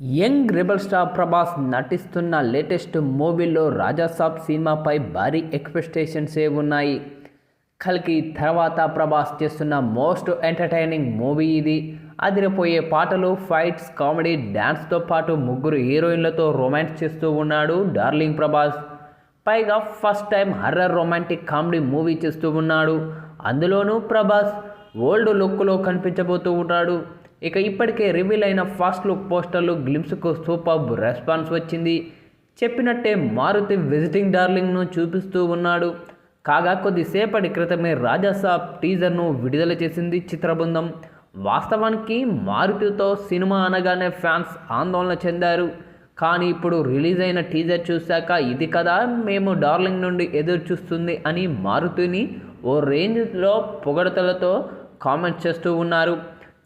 Young rebel star Prabhas నటిస్తున్న latest మూవీలో రాజాసాబ్ సినిమాపై భారీ ఎక్స్పెక్టేషన్సే ఏ ఉన్నాయి. కల్కి తర్వాత ప్రభాస్ చేస్తున్న మోస్ట్ ఎంటర్టైనింగ్ మూవీ ఇది. అదిరిపోయే పాటలు ఫైట్స్ కామెడీ డ్యాన్స్తో పాటు ముగ్గురు హీరోయిన్లతో రొమాన్స్ చేస్తూ ఉన్నాడు డార్లింగ్ ప్రభాస్. పైగా first time horror romantic comedy movie చేస్తూ ఉన్నాడు. అందులోనూ ప్రభాస్ ఓల్డ్ లుక్లో కనిపించబోతూ ఉన్నాడు ఇక ఇప్పటికే రివీల్ అయిన ఫాస్ట్ లుక్ పోస్టర్లు గ్లిమ్స్కు సూపర్ రెస్పాన్స్ వచ్చింది. చెప్పినట్టే మారుతి విజిటింగ్ డార్లింగ్ను చూపిస్తూ ఉన్నాడు. కాగా కొద్దిసేపటి క్రితమే రాజాసాబ్ టీజర్ను విడుదల చేసింది చిత్రబృందం. వాస్తవానికి మారుతితో సినిమా అనగానే ఫ్యాన్స్ ఆందోళన చెందారు. కానీ ఇప్పుడు రిలీజ్ అయిన టీజర్ చూశాక ఇది కదా మేము డార్లింగ్ నుండి ఎదురు చూస్తుంది అని మారుతిని ఓ రేంజ్లో పొగడతలతో కామెంట్ చేస్తూ ఉన్నారు.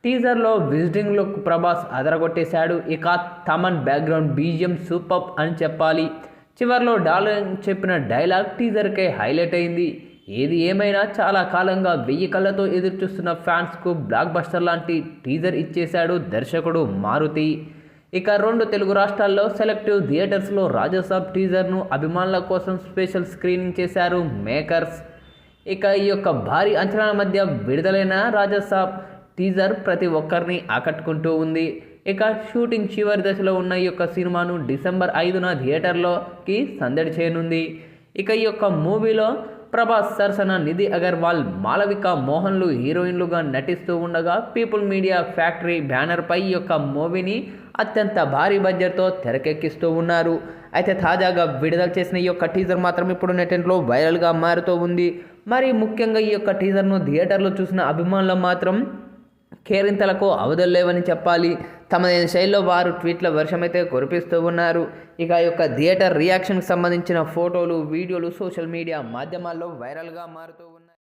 టీజర్లో విజిటింగ్ లుక్ ప్రభాస్ అదరగొట్టేశాడు. ఇక తమన్ బ్యాక్గ్రౌండ్ బీజియం సూపర్ అని చెప్పాలి. చివర్లో డాలన్ చెప్పిన డైలాగ్ టీజర్కే హైలైట్ అయింది. ఏది ఏమైనా చాలా కాలంగా వెయ్యి కళ్ళతో ఎదురు చూస్తున్న ఫ్యాన్స్కు బ్లాక్ బస్టర్ లాంటి టీజర్ ఇచ్చేశాడు దర్శకుడు మారుతి. ఇక రెండు తెలుగు రాష్ట్రాల్లో సెలెక్టివ్ థియేటర్స్లో రాజసాబ్ టీజర్ను అభిమానుల కోసం స్పెషల్ స్క్రీనింగ్ చేశారు మేకర్స్. ఇక ఈ యొక్క భారీ అంచనాల మధ్య విడుదలైన రాజసాబ్ టీజర్ ప్రతి ఒక్కరిని ఆకట్టుకుంటూ ఉంది. ఇక షూటింగ్ చివరి దశలో ఉన్న ఈ యొక్క సినిమాను డిసెంబర్ ఐదున థియేటర్లోకి సందడి చేయనుంది. ఇక ఈ యొక్క మూవీలో ప్రభాస్ సరసన నిధి అగర్వాల్ మాలవిక మోహన్లు హీరోయిన్లుగా నటిస్తూ ఉండగా పీపుల్ మీడియా ఫ్యాక్టరీ బ్యానర్పై ఈ యొక్క మూవీని అత్యంత భారీ బడ్జెట్తో తెరకెక్కిస్తూ ఉన్నారు. అయితే తాజాగా విడుదల చేసిన ఈ యొక్క టీజర్ మాత్రం ఇప్పుడు నెటెంట్లో వైరల్గా మారుతూ ఉంది. మరి ముఖ్యంగా ఈ యొక్క టీజర్ను థియేటర్లో చూసిన అభిమానులు మాత్రం కేరింతలకు అవధులు లేవని చెప్పాలి. తమదైన శైలిలో వారు ట్వీట్ల వర్షమైతే కురిపిస్తూ ఉన్నారు. ఇక యొక్క థియేటర్ రియాక్షన్కి సంబంధించిన ఫోటోలు వీడియోలు సోషల్ మీడియా మాధ్యమాల్లో వైరల్గా మారుతూ